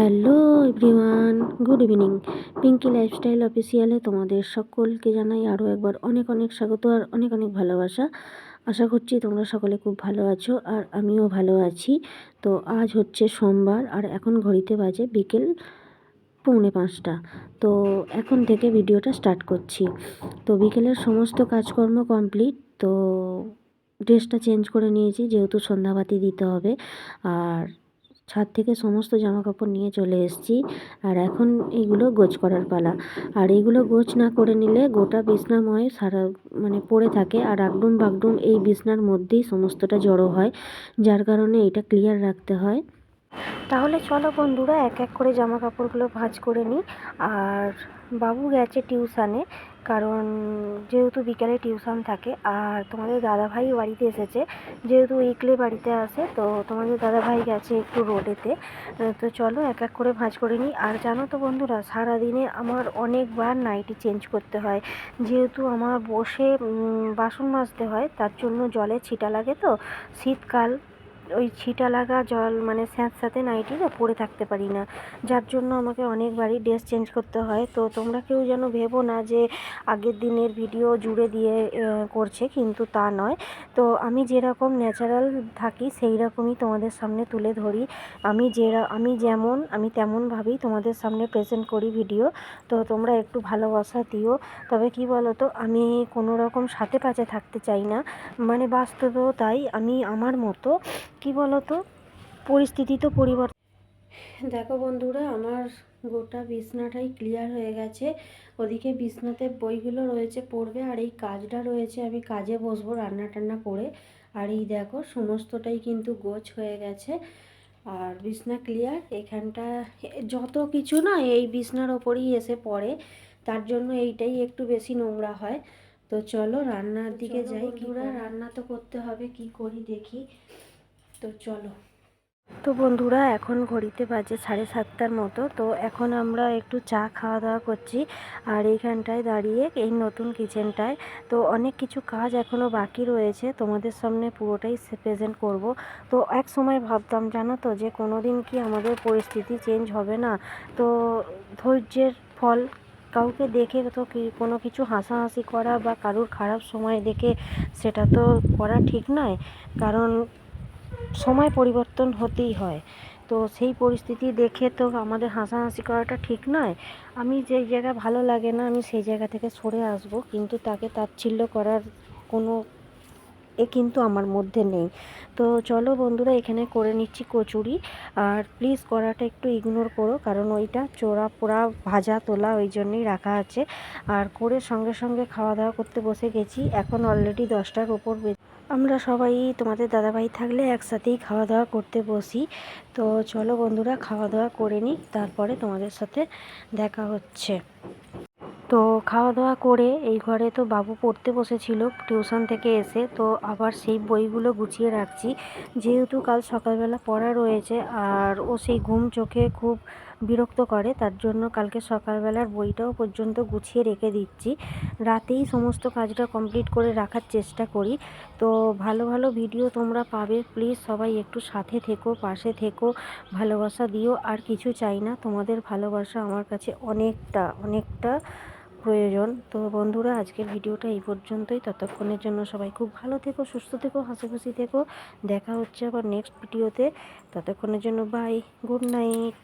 Hello everyone, good evening. Pinky lifestyle অফিসিয়ালে তোমাদের সকলকে জানাই আরও একবার অনেক অনেক স্বাগত আর অনেক অনেক ভালোবাসা। আশা করছি তোমরা সকলে খুব ভালো আছো আর আমিও ভালো আছি। তো আজ হচ্ছে সোমবার আর এখন ঘড়িতে বাজে বিকেল পৌনে পাঁচটা। তো এখন থেকে ভিডিওটা স্টার্ট করছি। তো বিকেলের সমস্ত কাজকর্ম কমপ্লিট, তো ড্রেসটা চেঞ্জ করে নিয়েছি, যেহেতু সন্ধ্যাবাতি দিতে হবে। আর ছাদ থেকে সমস্ত জামা কাপড় নিয়ে চলে এসেছি। আর এখন এইগুলো গোছ করার পালা। আর এইগুলো গোছ না করে নিলে গোটা বিছনাময় সারা মানে পড়ে থাকে। আর আগডুম বাগডুম এই বিছনার মধ্যেই সমস্তটা জড়ো হয়, যার কারণে এটা ক্লিয়ার রাখতে হয়। তাহলে চলো বন্ধুরা, এক এক করে জামা কাপড়গুলো ভাঁজ করে নিই। আর বাবু গেছে টিউশানে। কারণ যেহেতু বিকেলে টিউশন থাকে, আর তোমাদের দাদাভাই বাড়িতে এসেছে, যেহেতু উইকলি বাড়িতে আসে তো তোমাদের দাদাভাই গেছে একটু রোডেতে তো চলো এক এক করে ভাঁজ করে নিই। আর জানো তো বন্ধুরা, সারাদিনে আমার অনেকবার নাইটি চেঞ্জ করতে হয়। যেহেতু আমার বসে বাসন মাজতে হয়, তার জন্য জলে ছিটা লাগে তো, শীতকাল ওই ছিটা লাগা জল মানে স্যাঁতস্যাঁতে নাইটিতে পরে থাকতে পারি না। যার জন্য আমাকে অনেকবারই ড্রেস চেঞ্জ করতে হয়। তো তোমরা কেউ যেন ভেবো না যে আগের দিনের ভিডিও জুড়ে দিয়ে করছে, কিন্তু তা নয়। তো আমি যেরকম ন্যাচারাল থাকি, সেই রকমই তোমাদের সামনে তুলে ধরি। আমি যে আমি যেমন, আমি তেমনভাবেই তোমাদের সামনে প্রেজেন্ট করি ভিডিও তো তোমরা একটু ভালোবাসা দিও। তবে কি বলো তো আমি কোনো রকম সাথে পাচে থাকতে চাই না। মানে বাস্তবেও তাই। আমি আমার মতো কি বলতো? পরিস্থিতি তো পরিবর্তন। দেখো বন্ধুরা আমার গোটা বিছনাটাই ক্লিয়ার হয়ে গেছে। ওদিকে বিছনাতে বইগুলো রয়েছে পড়বে আর এই কাজটা রয়েছে আমি কাজে বসবো রান্না টান্না করে। আর এই দেখো সমস্তটাই কিন্তু গোছ হয়ে গেছে। আর বিছনা ক্লিয়ার এখানটা যত কিছু না এই বিছনার ওপরেই এসে পড়ে। তার জন্য এইটাই একটু বেশি নোংরা হয়। তো চলো রান্নার দিকে যাই কিরা? রান্না তো করতে হবে কি করি দেখি। তো চলো। তো বন্ধুরা, এখন ঘড়িতে বাজে সাড়ে সাতটার মতো। তো এখন আমরা একটু চা খাওয়া দাওয়া করছি আর এইখানটায় দাঁড়িয়ে এই নতুন কিচেনটায়। তো অনেক কিছু কাজ এখনও বাকি রয়েছে। তোমাদের সামনে পুরোটাই প্রেজেন্ট করব। তো এক সময় ভাবতাম, জানো তো, যে কোনো দিন কি আমাদের পরিস্থিতি চেঞ্জ হবে না? তো ধৈর্যের ফল কাউকে দেখে তো কোনো কিছু হাসাহাসি করা বা কারুর খারাপ সময় দেখে সেটা তো করা ঠিক নয়। কারণ সময় পরিবর্তন হতেই হয়। তো সেই পরিস্থিতি দেখে তো আমাদের হাসাহাসি করাটা ঠিক নয়। আমি যেই জায়গা ভালো লাগে না, আমি সেই জায়গা থেকে সরে আসব। কিন্তু তাকে তাচ্ছিল্য করার কোনো এ কিন্তু আমার মধ্যে নেই। তো চলো বন্ধুরা, এখানে করে নিচ্ছি কচুরি। আর প্লিজ কড়াটা একটু ইগনোর করো, কারণ ওইটা চোরা পোড়া ভাজা তোলা ওই জন্যই রাখা আছে। আর করে সঙ্গে সঙ্গে খাওয়া দাওয়া করতে বসে গেছি। এখন অলরেডি দশটার ওপর আমরা সবাই তোমাদের দাদাভাই থাকলে একসাথেই খাওয়া দাওয়া করতে বসি। তো চলো বন্ধুরা খাওয়া দাওয়া করে নিই, তারপরে তোমাদের সাথে দেখা হচ্ছে। তো খাওয়া দাওয়া করে এই ঘরে তো বাবু পড়তে বসেছিল টিউশন থেকে এসে, তো আবার সেই বইগুলো গুছিয়ে রাখছি। যেহেতু কাল সকালবেলা পড়া রয়েছে, আর ও সেই ঘুম চোখে খুব বিরক্ত করে, তার জন্য কালকে সকালবেলার বইটাও পর্যন্ত গুছিয়ে রেখে দিচ্ছি। রাতেই সমস্ত কাজটা কমপ্লিট করে রাখার চেষ্টা করি। তো ভালো ভালো ভিডিও তোমরা পাবে। প্লিজ সবাই একটু সাথে থেকো, পাশে থেকো, ভালোবাসা দিও। আর কিছু চাই না, তোমাদের ভালোবাসা আমার কাছে অনেকটা অনেকটা প্রয়োজন। তো বন্ধুরা, আজকের ভিডিওটা এই পর্যন্তই। ততক্ষণের জন্য সবাই খুব ভালো থেকো, সুস্থ থেকো হাসি খুশি থেকো। দেখা হচ্ছে আবার নেক্সট ভিডিওতে ততক্ষণের জন্য বাই গুড নাইট